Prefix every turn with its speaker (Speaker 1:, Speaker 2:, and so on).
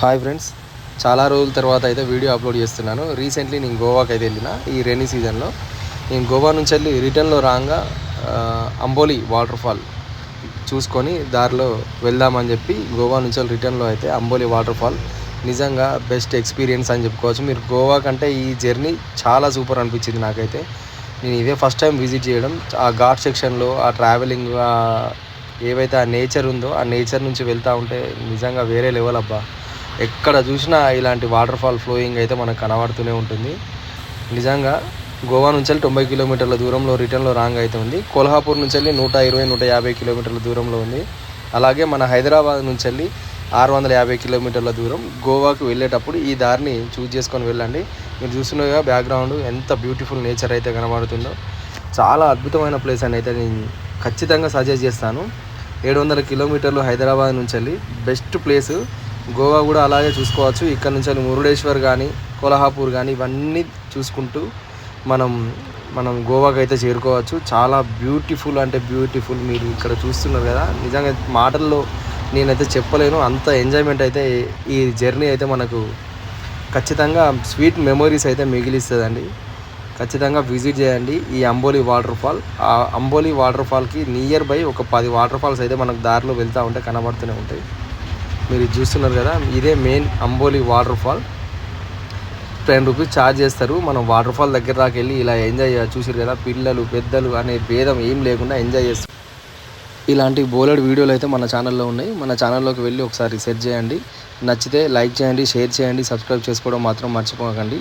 Speaker 1: hi friends చాలా రోజుల తర్వాత అయితే వీడియో అప్లోడ్ చేస్తున్నాను రీసెంట్లీ నేను గోవాకి అయితే వెళ్ళిన ఈ రెయినీ సీజన్లో నేను గోవా నుంచి వెళ్ళి రిటర్న్లో రాగా అంబోలి వాటర్ ఫాల్ చూసుకొని దారిలో వెళ్దామని చెప్పి గోవా నుంచి వెళ్ళి రిటర్న్లో అయితే అంబోలి వాటర్ ఫాల్ నిజంగా బెస్ట్ ఎక్స్పీరియన్స్ అని చెప్పుకోవచ్చు మీరు గోవా కంటే ఈ జర్నీ చాలా సూపర్ అనిపించింది నాకైతే నేను ఇదే ఫస్ట్ టైం విజిట్ చేయడం ఆ ఘాట్ సెక్షన్లో ఆ ట్రావెలింగ్ ఏవైతే ఆ నేచర్ ఉందో ఆ నేచర్ నుంచి వెళ్తూ ఉంటే నిజంగా వేరే లెవెల్ అబ్బా ఎక్కడ చూసినా ఇలాంటి వాటర్ ఫాల్ ఫ్లోయింగ్ అయితే మనకు కనబడుతూనే ఉంటుంది నిజంగా గోవా నుంచి వెళ్ళి తొంభై కిలోమీటర్ల దూరంలో రిటర్న్లో రాంగ్ అయితే ఉంది కొల్హాపూర్ నుంచి వెళ్ళి నూట ఇరవై నూట యాభై కిలోమీటర్ల దూరంలో ఉంది అలాగే మన హైదరాబాద్ నుంచి వెళ్ళి ఆరు వందల యాభై కిలోమీటర్ల దూరం గోవాకు వెళ్ళేటప్పుడు ఈ దారిని చూజ్ చేసుకొని వెళ్ళండి మీరు చూస్తున్నగా బ్యాక్గ్రౌండ్ ఎంత బ్యూటిఫుల్ నేచర్ అయితే కనబడుతుందో చాలా అద్భుతమైన ప్లేస్ అని అయితే నేను ఖచ్చితంగా సజెస్ట్ చేస్తాను ఏడు వందల కిలోమీటర్లు హైదరాబాద్ నుంచి వెళ్ళి బెస్ట్ ప్లేసు గోవా కూడా అలాగే చూసుకోవచ్చు ఇక్కడ నుంచి మురుడేశ్వర్ కానీ కోలహాపూర్ కానీ ఇవన్నీ చూసుకుంటూ మనం మనం గోవాకి అయితే చేరుకోవచ్చు చాలా బ్యూటిఫుల్ అంటే బ్యూటిఫుల్ మీరు ఇక్కడ చూస్తున్నారు కదా నిజంగా మాటల్లో నేనైతే చెప్పలేను అంత ఎంజాయ్మెంట్ అయితే ఈ జర్నీ అయితే మనకు ఖచ్చితంగా స్వీట్ మెమొరీస్ అయితే మిగిలిస్తుందండి ఖచ్చితంగా విజిట్ చేయండి ఈ అంబోలి వాటర్ ఫాల్ ఆ అంబోలి వాటర్ ఫాల్కి నియర్ బై ఒక పది వాటర్ ఫాల్స్ అయితే మనకు దారిలో వెళ్తూ ఉంటే కనబడుతూనే ఉంటాయి మీరు చూస్తున్నారు కదా ఇదే main Amboli water fall ten rupees charge చేస్తారు మనం వాటర్ ఫాల్ దగ్గర దాకా వెళ్ళి ఇలా ఎంజాయ్ చూసారు కదా పిల్లలు పెద్దలు అనే భేదం ఏం లేకుండా ఎంజాయ్ చేస్తారు ఇలాంటి బోలెడ్ వీడియోలు అయితే మన ఛానల్లో ఉన్నాయి మన ఛానల్లోకి వెళ్ళి ఒకసారి సెర్చ్ చేయండి నచ్చితే లైక్ చేయండి షేర్ చేయండి సబ్స్క్రైబ్ చేసుకోవడం మాత్రం మర్చిపోకండి